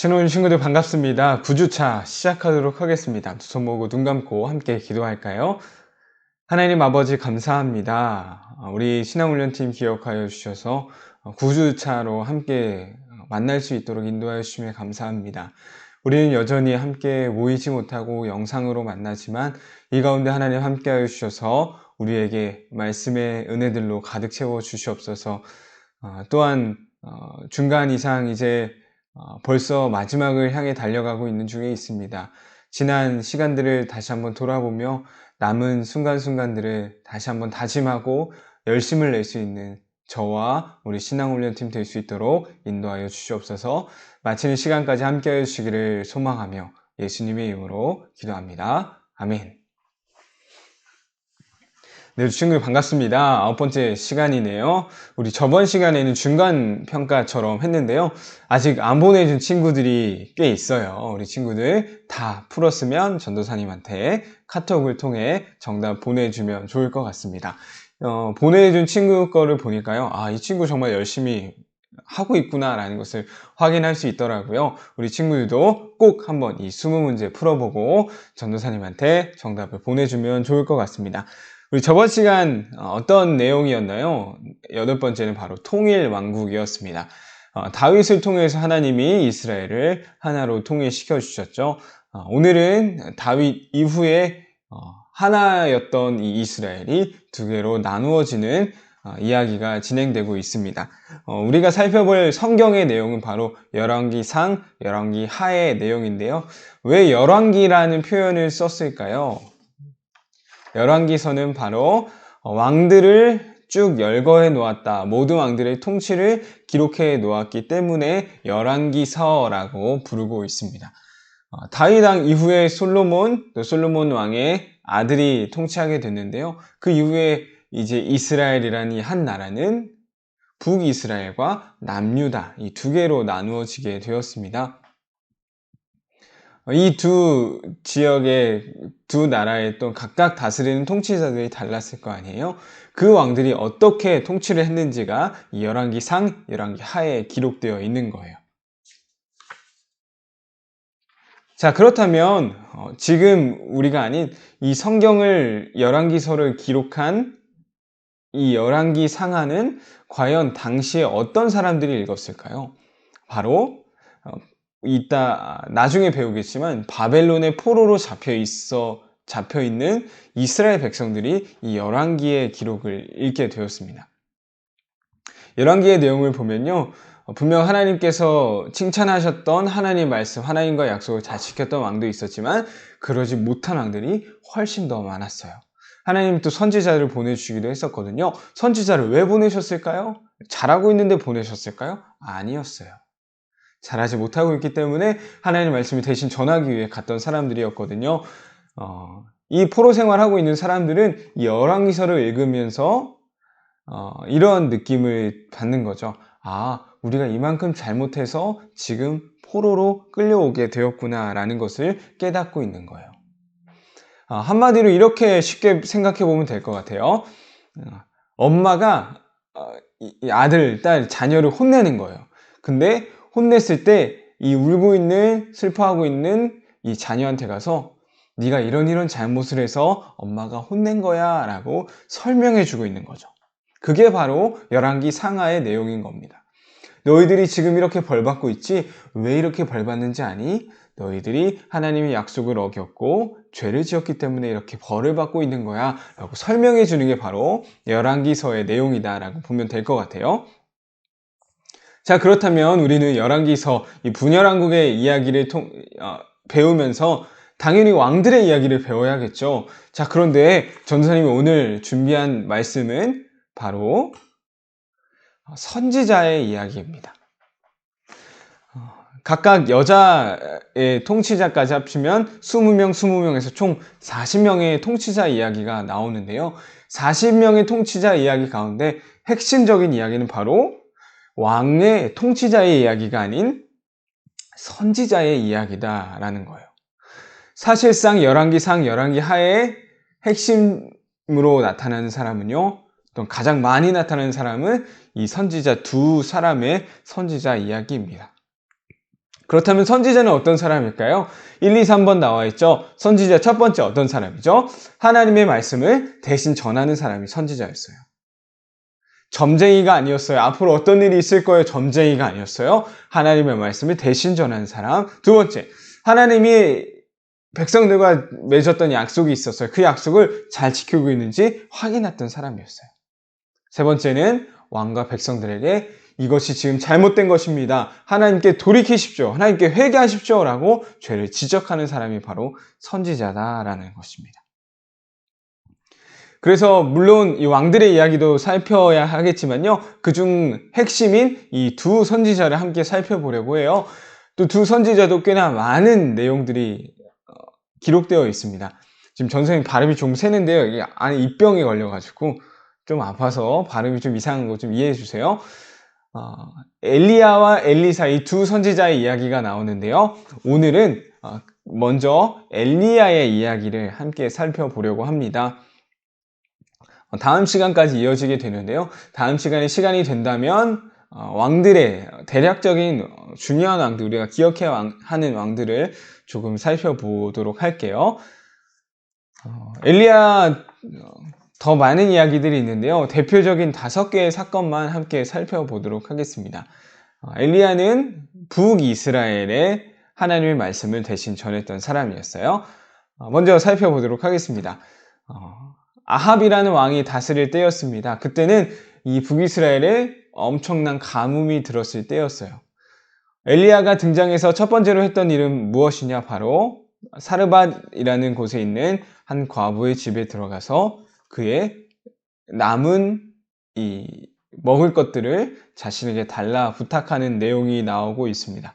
신혼 친구들 반갑습니다. 9주차 시작하도록 하겠습니다. 두 손 모으고 눈 감고 함께 기도할까요? 하나님 아버지 감사합니다. 우리 신앙훈련팀 기억하여 주셔서 9주차로 함께 만날 수 있도록 인도하여 주심에 감사합니다. 우리는 여전히 함께 모이지 못하고 영상으로 만나지만 이 가운데 하나님 함께하여 주셔서 우리에게 말씀의 은혜들로 가득 채워 주시옵소서 어, 또한 어, 중간 이상 이제 어, 벌써 마지막을 향해 달려가고 있는 중에 있습니다. 지난 시간들을 다시 한번 돌아보며 남은 순간순간들을 다시 한번 다짐하고 열심을 낼 수 있는 저와 우리 신앙훈련팀 될 수 있도록 인도하여 주시옵소서 마치는 시간까지 함께하여 주시기를 소망하며 예수님의 이름으로 기도합니다. 아멘. 네, 친구들 반갑습니다. 아홉 번째 시간이네요. 우리 저번 시간에는 중간 평가처럼 했는데요. 아직 안 보내준 친구들이 꽤 있어요. 우리 친구들 다 풀었으면 전도사님한테 카톡을 통해 정답 보내주면 좋을 것 같습니다. 어, 보내준 친구 거를 보니까요. 아, 이 친구 정말 열심히 하고 있구나라는 것을 확인할 수 있더라고요. 우리 친구들도 꼭 한번 이 20문제 풀어보고 전도사님한테 정답을 보내주면 좋을 것 같습니다. 우리 저번 시간 어, 어떤 내용이었나요? 여덟 번째는 바로 통일 왕국이었습니다. 어, 다윗을 통해서 하나님이 이스라엘을 하나로 통일시켜 주셨죠. 어, 오늘은 다윗 이후에 하나였던 이 이스라엘이 두 개로 나누어지는 이야기가 진행되고 있습니다. 우리가 살펴볼 성경의 내용은 바로 열왕기상, 열왕기 하의 내용인데요. 왜 열왕기라는 표현을 썼을까요? 열왕기서는 바로 어, 왕들을 쭉 열거해 놓았다. 모든 왕들의 통치를 기록해 놓았기 때문에 열왕기서라고 부르고 있습니다. 어, 다윗 왕 이후에 솔로몬, 또 솔로몬 왕의 아들이 통치하게 됐는데요. 그 이후에 이제 이스라엘이라는 한 나라는 북이스라엘과 남유다 이 두 개로 나누어지게 되었습니다. 이 두 지역의 두 나라의 또 각각 다스리는 통치자들이 달랐을 거 아니에요? 그 왕들이 어떻게 통치를 했는지가 이 열왕기 상, 열왕기 하에 기록되어 있는 거예요. 자, 그렇다면 어, 지금 우리가 아닌 이 성경을 열왕기서를 기록한 이 열왕기 상하는 과연 당시에 어떤 사람들이 읽었을까요? 바로 어, 이따 나중에 배우겠지만 바벨론의 포로로 잡혀 있어 잡혀 있는 이스라엘 백성들이 이 열왕기의 기록을 읽게 되었습니다. 열왕기의 내용을 보면요. 분명 하나님께서 칭찬하셨던 하나님 말씀, 하나님과 약속을 잘 지켰던 왕도 있었지만 그러지 못한 왕들이 훨씬 더 많았어요. 하나님 또 선지자를 보내주시기도 했었거든요. 선지자를 왜 보내셨을까요? 잘하고 있는데 보내셨을까요? 아니었어요. 잘하지 못하고 있기 때문에 하나님의 말씀을 대신 전하기 위해 갔던 사람들이었거든요. 어, 이 포로 생활하고 있는 사람들은 이 열왕기서를 읽으면서 어, 이런 느낌을 받는 거죠. 아, 우리가 이만큼 잘못해서 지금 포로로 끌려오게 되었구나라는 것을 깨닫고 있는 거예요. 어, 한마디로 이렇게 쉽게 생각해 보면 될 것 같아요. 어, 엄마가 어, 아들, 딸, 자녀를 혼내는 거예요. 근데 혼냈을 때 이 울고 있는 슬퍼하고 있는 이 자녀한테 가서 네가 이런 이런 잘못을 해서 엄마가 혼낸 거야 라고 설명해 주고 있는 거죠. 그게 바로 열왕기 상하의 내용인 겁니다. 너희들이 지금 이렇게 벌 받고 있지 왜 이렇게 벌 받는지 아니? 너희들이 하나님의 약속을 어겼고 죄를 지었기 때문에 이렇게 벌을 받고 있는 거야 라고 설명해 주는 게 바로 열왕기서의 내용이다 라고 보면 될 것 같아요. 자, 그렇다면 우리는 열왕기서 이 분열왕국의 이야기를 통, 어, 배우면서 당연히 왕들의 이야기를 배워야겠죠. 자, 그런데 전사님이 오늘 준비한 말씀은 바로 선지자의 이야기입니다. 어, 각각 여자의 통치자까지 합치면 20명, 20명에서 총 40명의 통치자 이야기가 나오는데요. 40명의 통치자 이야기 가운데 핵심적인 이야기는 바로 왕의 통치자의 이야기가 아닌 선지자의 이야기다라는 거예요. 사실상 열왕기상 열왕기 하에 핵심으로 나타나는 사람은요. 또 가장 많이 나타나는 사람은 이 선지자 두 사람의 선지자 이야기입니다. 그렇다면 선지자는 어떤 사람일까요? 1, 2, 3번 나와 있죠. 선지자 첫 번째 어떤 사람이죠? 하나님의 말씀을 대신 전하는 사람이 선지자였어요. 점쟁이가 아니었어요. 앞으로 어떤 일이 있을 거예요. 점쟁이가 아니었어요. 하나님의 말씀을 대신 전하는 사람. 두 번째, 하나님이 백성들과 맺었던 약속이 있었어요. 그 약속을 잘 지키고 있는지 확인했던 사람이었어요. 세 번째는 왕과 백성들에게 이것이 지금 잘못된 것입니다. 하나님께 돌이키십시오. 하나님께 회개하십시오. 라고 죄를 지적하는 사람이 바로 선지자다라는 것입니다. 그래서 물론 이 왕들의 이야기도 살펴야 하겠지만요. 그중 핵심인 이 두 선지자를 함께 살펴보려고 해요. 또 두 선지자도 꽤나 많은 내용들이 어, 기록되어 있습니다. 지금 전선생님 발음이 좀 새는데요. 이게 안에 입병이 걸려가지고 좀 아파서 발음이 좀 이상한 거 좀 이해해 주세요. 어, 엘리야와 엘리사 이 두 선지자의 이야기가 나오는데요. 오늘은 어, 먼저 엘리야의 이야기를 함께 살펴보려고 합니다. 어, 다음 시간까지 이어지게 되는데요. 다음 시간에 시간이 된다면 어, 왕들의 대략적인 어, 중요한 왕들, 우리가 기억해야 하는 왕들을 조금 살펴보도록 할게요. 엘리야 더 많은 이야기들이 있는데요. 대표적인 다섯 개의 사건만 함께 살펴보도록 하겠습니다. 어, 엘리야는 북이스라엘에 하나님의 말씀을 대신 전했던 사람이었어요. 어, 먼저 살펴보도록 하겠습니다. 어, 아합이라는 왕이 다스릴 때였습니다. 그때는 이 북이스라엘에 엄청난 가뭄이 들었을 때였어요. 엘리야가 등장해서 첫 번째로 했던 일은 무엇이냐? 바로 사르밧이라는 곳에 있는 한 과부의 집에 들어가서 그의 남은 이 먹을 것들을 자신에게 달라 부탁하는 내용이 나오고 있습니다.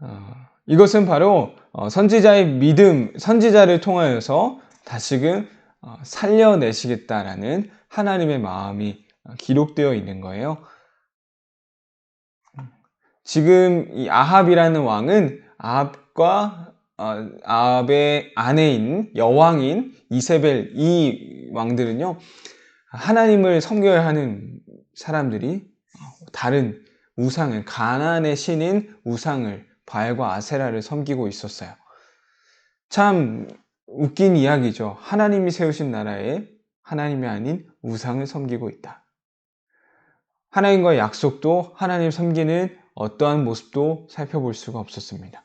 어, 이것은 바로 어, 선지자의 믿음, 선지자를 통하여서 다시금 어, 살려내시겠다라는 하나님의 마음이 기록되어 있는 거예요. 지금 이 아합이라는 왕은 아합과 어, 아합의 아내인 여왕인 이세벨 이 왕들은요 하나님을 섬겨야 하는 사람들이 다른 우상을 가난의 신인 우상을 바알과 아세라를 섬기고 있었어요. 참 웃긴 이야기죠. 하나님이 세우신 나라에 하나님이 아닌 우상을 섬기고 있다. 하나님과의 약속도 하나님 섬기는 어떠한 모습도 살펴볼 수가 없었습니다.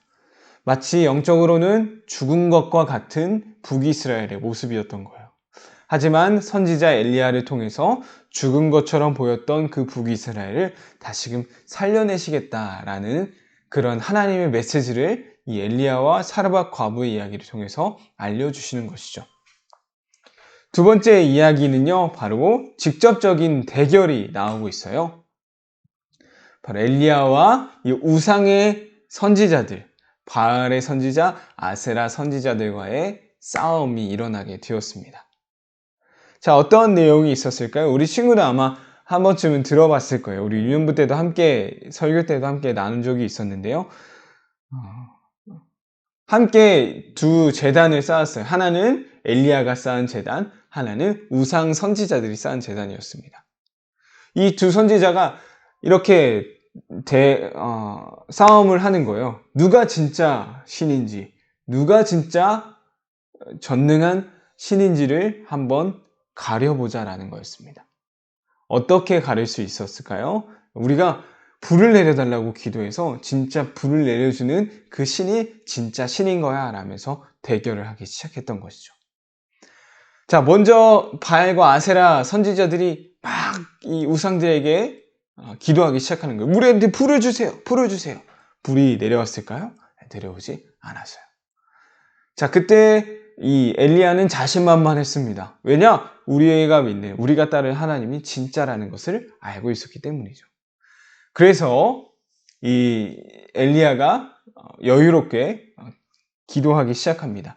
마치 영적으로는 죽은 것과 같은 북이스라엘의 모습이었던 거예요. 하지만 선지자 엘리야를 통해서 죽은 것처럼 보였던 그 북이스라엘을 다시금 살려내시겠다라는 그런 하나님의 메시지를 이 엘리야와 사르밧 과부의 이야기를 통해서 알려주시는 것이죠. 두 번째 이야기는요, 바로 직접적인 대결이 나오고 있어요. 바로 엘리야와 이 우상의 선지자들, 바알의 선지자, 아세라 선지자들과의 싸움이 일어나게 되었습니다. 자, 어떤 내용이 있었을까요? 우리 친구들 아마 한 번쯤은 들어봤을 거예요. 우리 유년부 때도 함께, 설교 때도 함께 나눈 적이 있었는데요. 어, 함께 두 재단을 쌓았어요. 하나는 엘리야가 쌓은 재단, 하나는 우상 선지자들이 쌓은 재단이었습니다. 이 두 선지자가 이렇게 대, 어, 싸움을 하는 거예요. 누가 진짜 신인지, 누가 진짜 전능한 신인지를 한번 가려보자라는 거였습니다. 어떻게 가릴 수 있었을까요? 우리가 불을 내려달라고 기도해서 진짜 불을 내려주는 그 신이 진짜 신인 거야 라면서 대결을 하기 시작했던 것이죠. 자, 먼저 바알과 아세라 선지자들이 막 이 우상들에게 어, 기도하기 시작하는 거예요. 우리한테 불을 주세요. 불을 주세요. 불이 내려왔을까요? 내려오지 않았어요. 자, 그때 이 엘리야는 자신만만했습니다. 왜냐? 우리가 믿는, 우리가 따를 하나님이 진짜라는 것을 알고 있었기 때문이죠. 그래서 이 엘리야가 여유롭게 기도하기 시작합니다.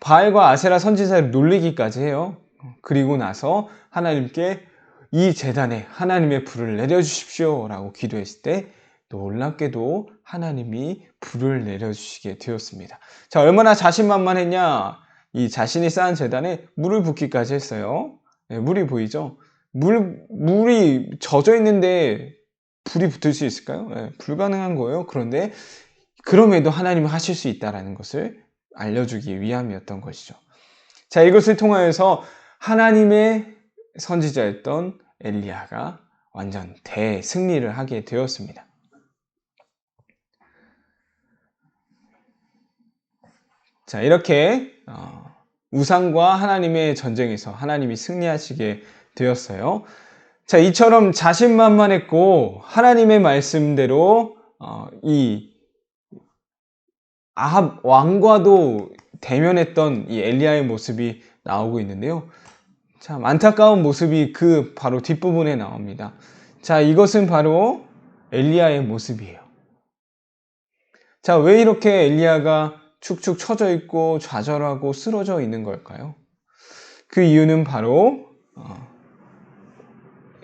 바알과 아세라 선지자를 놀리기까지 해요. 그리고 나서 하나님께 이 재단에 하나님의 불을 내려주십시오 라고 기도했을 때 놀랍게도 하나님이 불을 내려주시게 되었습니다. 자, 얼마나 자신만만했냐? 이 자신이 쌓은 재단에 물을 붓기까지 했어요. 네, 물이 보이죠? 물, 물이 젖어 있는데 불이 붙을 수 있을까요? 네, 불가능한 거예요. 그런데 그럼에도 하나님은 하실 수 있다라는 것을 알려주기 위함이었던 것이죠. 자, 이것을 통하여서 하나님의 선지자였던 엘리야가 완전 대승리를 하게 되었습니다. 자, 이렇게 어, 우상과 하나님의 전쟁에서 하나님이 승리하시게 되었어요. 자, 이처럼 자신만만했고 하나님의 말씀대로 어, 이 아합 왕과도 대면했던 이 엘리야의 모습이 나오고 있는데요. 참 안타까운 모습이 그 바로 뒷부분에 나옵니다. 자, 이것은 바로 엘리야의 모습이에요. 자, 왜 이렇게 엘리야가 축축 처져 있고 좌절하고 쓰러져 있는 걸까요? 그 이유는 바로 어,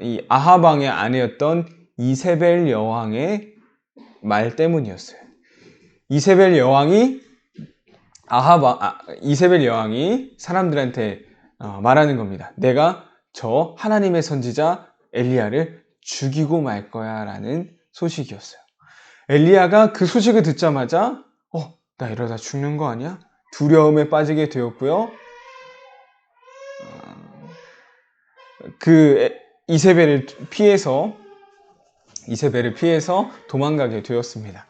이 아하방의 아내였던 이세벨 여왕의 말 때문이었어요. 이세벨 여왕이 아하바 아, 이세벨 여왕이 사람들한테 어, 말하는 겁니다. 내가 저 하나님의 선지자 엘리야를 죽이고 말 거야라는 소식이었어요. 엘리야가 그 소식을 듣자마자 어, 나 이러다 죽는 거 아니야? 두려움에 빠지게 되었고요. 어, 그 이세벨을 피해서 이세벨을 피해서 도망가게 되었습니다.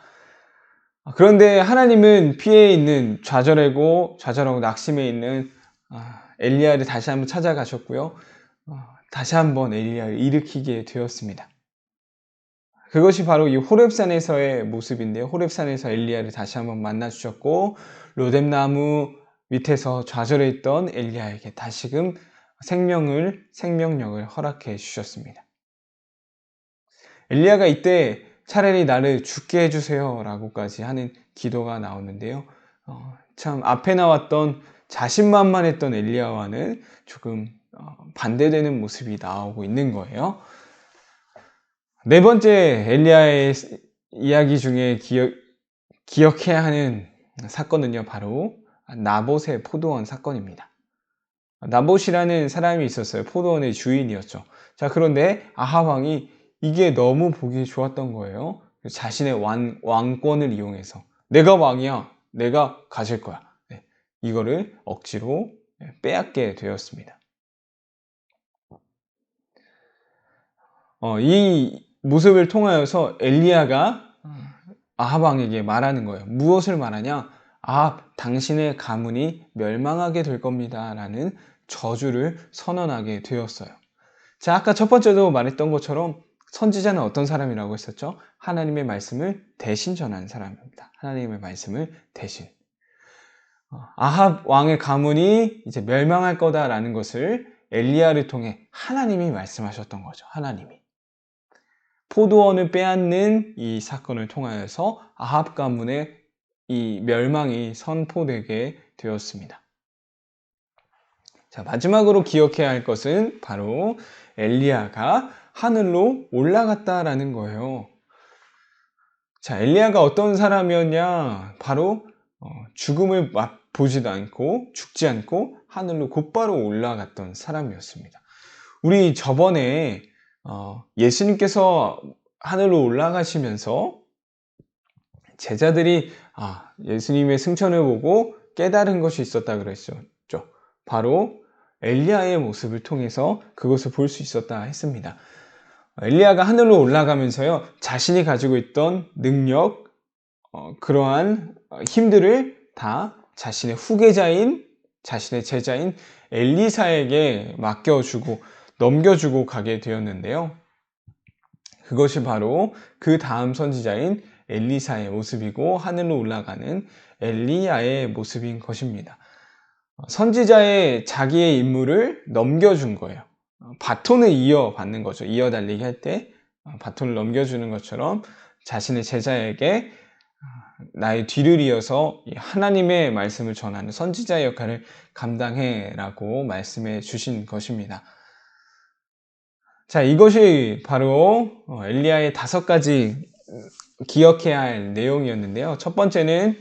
그런데 하나님은 피해 있는 좌절하고 좌절하고 낙심해 있는 아, 엘리야를 다시 한번 찾아가셨고요. 어, 다시 한번 엘리야를 일으키게 되었습니다. 그것이 바로 이 호렙산에서의 모습인데요. 호렙산에서 엘리야를 다시 한번 만나 주셨고 로뎀나무 밑에서 좌절해 있던 엘리야에게 다시금 생명을 생명력을 허락해 주셨습니다. 엘리야가 이때 차라리 나를 죽게 해주세요 라고까지 하는 기도가 나오는데요. 어, 참 앞에 나왔던 자신만만했던 엘리야와는 조금 어, 반대되는 모습이 나오고 있는 거예요. 네 번째 엘리야의 이야기 중에 기억, 기억해야 하는 사건은요, 바로 나봇의 포도원 사건입니다. 나봇이라는 사람이 있었어요. 포도원의 주인이었죠. 자, 그런데 아하왕이 이게 너무 보기 좋았던 거예요. 자신의 왕, 왕권을 이용해서 내가 왕이야. 내가 가질 거야. 네, 이거를 억지로 빼앗게 되었습니다. 어, 이 모습을 통하여서 엘리야가 아합 왕에게 말하는 거예요. 무엇을 말하냐? 아, 당신의 가문이 멸망하게 될 겁니다. 라는 저주를 선언하게 되었어요. 자, 아까 첫 번째도 말했던 것처럼 선지자는 어떤 사람이라고 했었죠? 하나님의 말씀을 대신 전하는 사람입니다. 하나님의 말씀을 대신. 어, 아합 왕의 가문이 이제 멸망할 거다라는 것을 엘리야를 통해 하나님이 말씀하셨던 거죠. 하나님이. 포도원을 빼앗는 이 사건을 통하여서 아합 가문의 이 멸망이 선포되게 되었습니다. 자, 마지막으로 기억해야 할 것은 바로 엘리야가 하늘로 올라갔다라는 거예요. 자, 엘리야가 어떤 사람이었냐? 바로 어, 죽음을 맛보지도 않고 죽지 않고 하늘로 곧바로 올라갔던 사람이었습니다. 우리 저번에 어, 예수님께서 하늘로 올라가시면서 제자들이 아, 예수님의 승천을 보고 깨달은 것이 있었다 그랬죠. 바로 엘리야의 모습을 통해서 그것을 볼 수 있었다 했습니다. 엘리야가 하늘로 올라가면서요, 자신이 가지고 있던 능력, 어, 그러한 힘들을 다 자신의 후계자인, 자신의 제자인 엘리사에게 맡겨주고, 넘겨주고 가게 되었는데요. 그것이 바로 그 다음 선지자인 엘리사의 모습이고, 하늘로 올라가는 엘리야의 모습인 것입니다. 선지자의 자기의 임무를 넘겨준 거예요. 바톤을 이어받는 거죠. 이어달리기 할때 어, 바톤을 넘겨주는 것처럼 자신의 제자에게 어, 나의 뒤를 이어서 하나님의 말씀을 전하는 선지자의 역할을 감당해라고 말씀해 주신 것입니다. 자, 이것이 바로 어, 엘리야의 다섯 가지 기억해야 할 내용이었는데요. 첫 번째는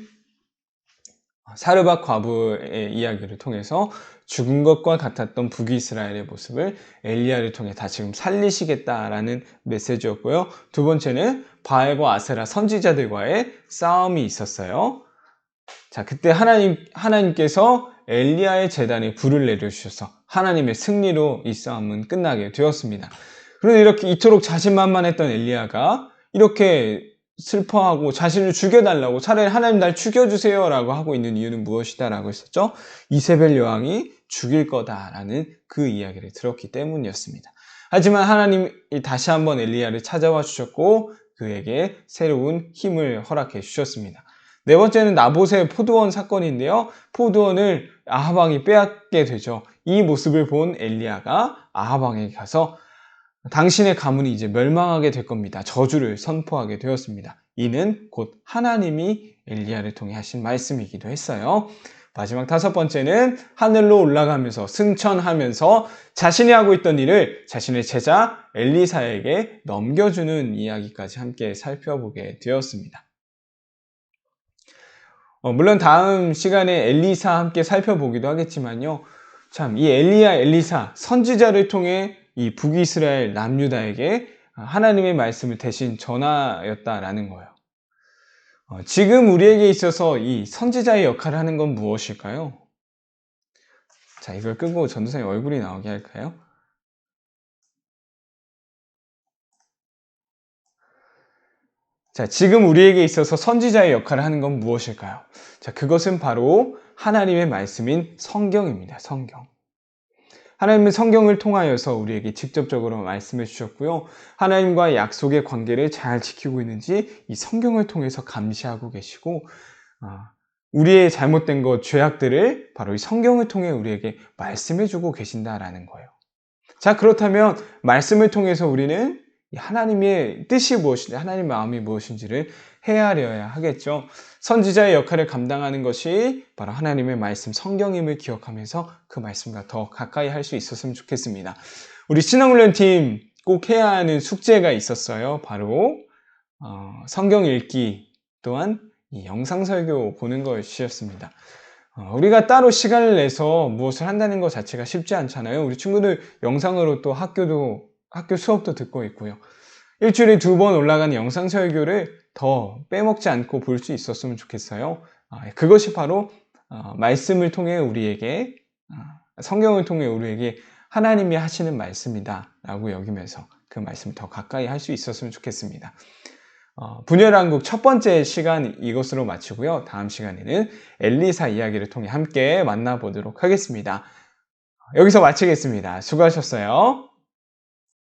사르밧 과부의 이야기를 통해서 죽은 것과 같았던 북이스라엘의 모습을 엘리야를 통해 다 지금 살리시겠다라는 메시지였고요. 두 번째는 바알과 아세라 선지자들과의 싸움이 있었어요. 자, 그때 하나님, 하나님께서 엘리야의 재단에 불을 내려주셔서 하나님의 승리로 이 싸움은 끝나게 되었습니다. 그런데 이렇게 이토록 자신만만했던 엘리야가 이렇게 슬퍼하고 자신을 죽여달라고 차라리 하나님 날 죽여주세요 라고 하고 있는 이유는 무엇이다 라고 했었죠? 이세벨 여왕이 죽일 거다라는 그 이야기를 들었기 때문이었습니다. 하지만 하나님이 다시 한번 엘리야를 찾아와 주셨고 그에게 새로운 힘을 허락해 주셨습니다. 네 번째는 나봇의 포도원 사건인데요. 포도원을 아하방이 빼앗게 되죠. 이 모습을 본 엘리야가 아하방에 가서 당신의 가문이 이제 멸망하게 될 겁니다. 저주를 선포하게 되었습니다. 이는 곧 하나님이 엘리야를 통해 하신 말씀이기도 했어요. 마지막 다섯 번째는 하늘로 올라가면서 승천하면서 자신이 하고 있던 일을 자신의 제자 엘리사에게 넘겨주는 이야기까지 함께 살펴보게 되었습니다. 어, 물론 다음 시간에 엘리사 함께 살펴보기도 하겠지만요. 참, 이 엘리야, 엘리사, 선지자를 통해 이 북이스라엘 남유다에게 하나님의 말씀을 대신 전하였다라는 거예요. 어, 지금 우리에게 있어서 이 선지자의 역할을 하는 건 무엇일까요? 자, 이걸 끄고 전도사님 얼굴이 나오게 할까요? 자, 지금 우리에게 있어서 선지자의 역할을 하는 건 무엇일까요? 자, 그것은 바로 하나님의 말씀인 성경입니다. 성경. 하나님은 성경을 통하여서 우리에게 직접적으로 말씀해 주셨고요. 하나님과 약속의 관계를 잘 지키고 있는지 이 성경을 통해서 감시하고 계시고, 아, 우리의 잘못된 것, 죄악들을 바로 이 성경을 통해 우리에게 말씀해 주고 계신다라는 거예요. 자, 그렇다면 말씀을 통해서 우리는 하나님의 뜻이 무엇인지, 하나님의 마음이 무엇인지를 헤아려야 하겠죠. 선지자의 역할을 감당하는 것이 바로 하나님의 말씀, 성경임을 기억하면서 그 말씀과 더 가까이 할 수 있었으면 좋겠습니다. 우리 신앙훈련팀 꼭 해야 하는 숙제가 있었어요. 바로 어, 성경 읽기 또한 이 영상 설교 보는 것이었습니다. 어, 우리가 따로 시간을 내서 무엇을 한다는 것 자체가 쉽지 않잖아요. 우리 친구들 영상으로 또 학교도 학교 수업도 듣고 있고요. 일주일에 두 번 올라가는 영상 설교를 더 빼먹지 않고 볼 수 있었으면 좋겠어요. 아, 그것이 바로 어, 말씀을 통해 우리에게 어, 성경을 통해 우리에게 하나님이 하시는 말씀이다 라고 여기면서 그 말씀을 더 가까이 할 수 있었으면 좋겠습니다. 어, 분열한국 첫 번째 시간 이것으로 마치고요. 다음 시간에는 엘리사 이야기를 통해 함께 만나보도록 하겠습니다. 여기서 마치겠습니다. 수고하셨어요.